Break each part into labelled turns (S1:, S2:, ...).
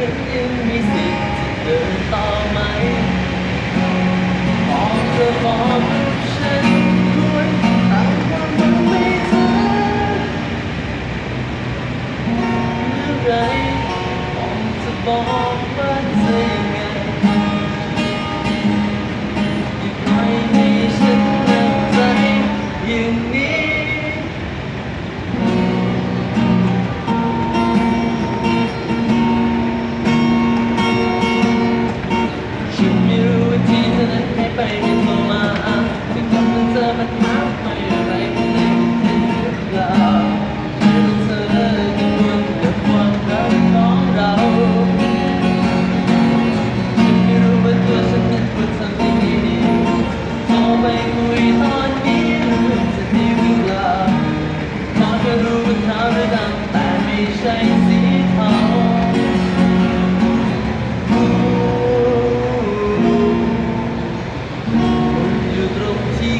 S1: ยังยังมีสิทธิ์จะเดินต่อไหมมองเธอมองฉันควรทำความมันไม่ทันเมื่อไรมองจะบอกว่าเธอ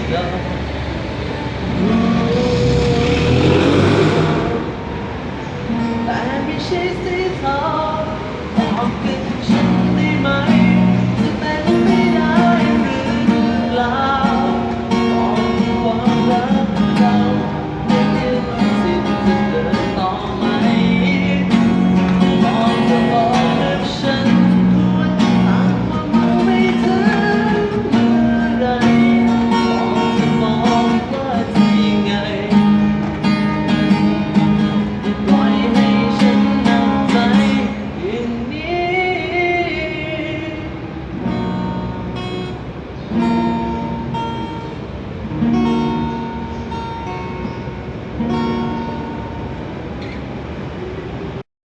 S1: By